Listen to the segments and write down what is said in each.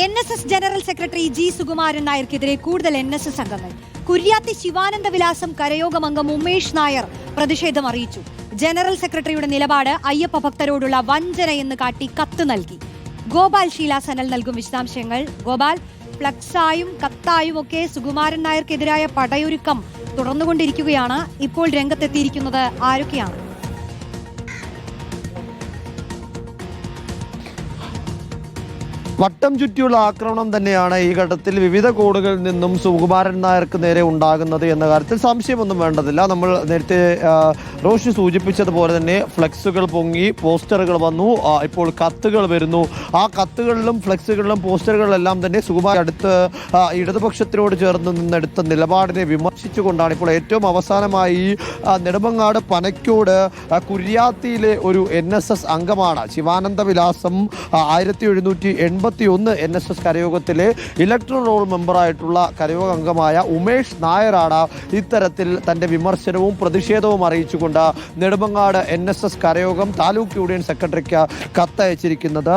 N S S general secretary G Sukumaran നായർക്കെതിരെ കൂടുതൽ N S S അംഗങ്ങൾ. കുര്യാത്തി ശിവാനന്ദ വിലാസം കരയോഗം അംഗം ഉമേഷ് നായർ പ്രതിഷേധം അറിയിച്ചു. ജനറൽ സെക്രട്ടറിയുടെ നിലപാട് അയ്യപ്പ ഭക്തരോടുള്ള വഞ്ചന എന്ന് കാട്ടി കത്ത് നൽകി. ഗോപാൽ ഷീല സനൽ നൽകും വിശദാംശങ്ങൾ. ഗോപാൽ ഫ്ലക്സായും കത്തായും ഒക്കെ സുകുമാരൻ നായർക്കെതിരായ പടയൊരുക്കം തുടർന്നുകൊണ്ടിരിക്കുകയാണ്. ഇപ്പോൾ രംഗത്തെത്തിയിരിക്കുന്നത് ആരൊക്കെയാണ്? വട്ടം ചുറ്റിയുള്ള ആക്രമണം തന്നെയാണ് ഈ ഘട്ടത്തിൽ വിവിധ കോടുകളിൽ നിന്നും സുകുമാരൻ നായർക്ക് നേരെ ഉണ്ടാകുന്നത് എന്ന കാര്യത്തിൽ സംശയമൊന്നും വേണ്ടതില്ല. നമ്മൾ നേരത്തെ റോഷി സൂചിപ്പിച്ചതുപോലെ തന്നെ ഫ്ലെക്സുകൾ പൊങ്ങി പോസ്റ്ററുകൾ വന്നു. ഇപ്പോൾ കത്തുകൾ വരുന്നു. ആ കത്തുകളിലും ഫ്ലെക്സുകളിലും പോസ്റ്ററുകളിലെല്ലാം തന്നെ സുകുമാരൻ അടുത്ത് ഇടതുപക്ഷത്തിനോട് ചേർന്ന് നിന്നെടുത്ത നിലപാടിനെ വിമർശിച്ചുകൊണ്ടാണ് ഇപ്പോൾ ഏറ്റവും അവസാനമായി നെടുമങ്ങാട് പനക്കോട് ആ, കുര്യാത്തിയിലെ ഒരു എൻ എസ് എസ് അംഗമാണ്. ശിവാനന്ദ വിലാസം ആയിരത്തി എഴുന്നൂറ്റി എൺപത്തി ഒന്ന് എൻ എസ് എസ് കരയോഗത്തിലെ ഇലക്ട്രൽ റോൾ മെമ്പറായിട്ടുള്ള കരയോഗ അംഗമായ ഉമേഷ് നായരാണ് ഇത്തരത്തിൽ തന്റെ വിമർശനവും പ്രതിഷേധവും അറിയിച്ചുകൊണ്ട് നെടുമങ്ങാട് എൻ എസ് എസ് കരയോഗം താലൂക്ക് യൂണിയൻ സെക്രട്ടറിക്ക് കത്തയച്ചിരിക്കുന്നത്.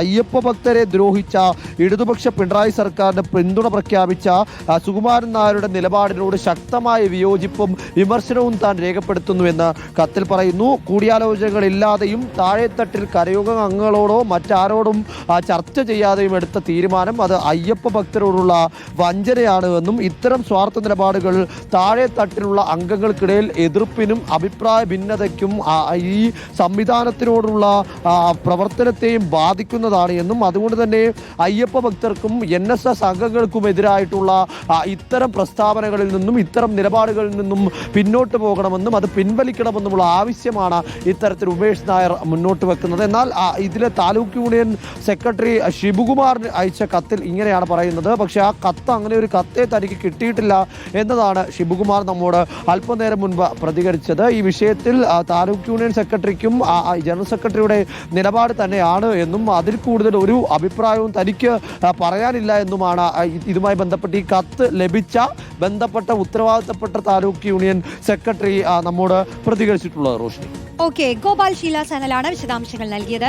അയ്യപ്പ ഭക്തരെ ദ്രോഹിച്ച ഇടതുപക്ഷ പിണറായി സർക്കാരിന് പിന്തുണ പ്രഖ്യാപിച്ച സുകുമാരൻ നായരുടെ നിലപാടിനോട് ശക്തമായ വിയോജിപ്പും വിമർശനവും താൻ രേഖപ്പെടുത്തുന്നുവെന്ന് കത്തിൽ പറയുന്നു. കൂടിയാലോചനകളില്ലാതെയും താഴെത്തട്ടിൽ കരയോഗ അംഗങ്ങളോടോ മറ്റാരോടും ചർച്ച ചെയ്യാതെയും എടുത്ത തീരുമാനം അത് അയ്യപ്പ ഭക്തരോടുള്ള വഞ്ചനയാണ് എന്നും ഇത്തരം സ്വാർത്ഥ നിലപാടുകൾ താഴെ തട്ടിലുള്ള അംഗങ്ങൾക്കിടയിൽ എതിർപ്പിനും അഭിപ്രായ ഭിന്നതയ്ക്കും ഈ സംവിധാനത്തിനോടുള്ള പ്രവർത്തനത്തെയും ബാധിക്കുന്നതാണ് എന്നും അതുകൊണ്ട് തന്നെ അയ്യപ്പ ഭക്തർക്കും എൻ എസ് എസ് അംഗങ്ങൾക്കും എതിരായിട്ടുള്ള ഇത്തരം പ്രസ്താവനകളിൽ നിന്നും ഇത്തരം നിലപാടുകളിൽ നിന്നും പിന്നോട്ട് പോകണമെന്നും അത് പിൻവലിക്കണമെന്നുമുള്ള ആവശ്യമാണ് ഇത്തരത്തിൽ ഉമേഷ് നായർ മുന്നോട്ട് വെക്കുന്നത്. എന്നാൽ ഇതിലെ താലൂക്ക് യൂണിയൻ സെക്രട്ടറി ശിവകുമാറിന് അയച്ച കത്തിൽ ഇങ്ങനെയാണ് പറയുന്നത്. പക്ഷേ ആ കത്ത് അങ്ങനെ ഒരു കത്തെ തനിക്ക് കിട്ടിയിട്ടില്ല എന്നതാണ് ശിവകുമാർ നമ്മോട് അല്പനേരം മുൻപ് പ്രതികരിച്ചത്. ഈ വിഷയത്തിൽ താലൂക്ക് യൂണിയൻ സെക്രട്ടറിക്കും ജനറൽ സെക്രട്ടറിയുടെ നിലപാട് തന്നെയാണ് എന്നും അതിൽ കൂടുതൽ ഒരു അഭിപ്രായവും തനിക്ക് പറയാനില്ല എന്നുമാണ് ഇതുമായി ബന്ധപ്പെട്ട് ഈ കത്ത് ലഭിച്ച ബന്ധപ്പെട്ട ഉത്തരവാദിത്തപ്പെട്ട താലൂക്ക് യൂണിയൻ സെക്രട്ടറി നമ്മോട് പ്രതികരിച്ചിട്ടുള്ളത് റോഷിനി. ഓക്കെ ഗോപാൽ ഷീല സനലാണ് വിശദാംശങ്ങൾ നൽകിയത്.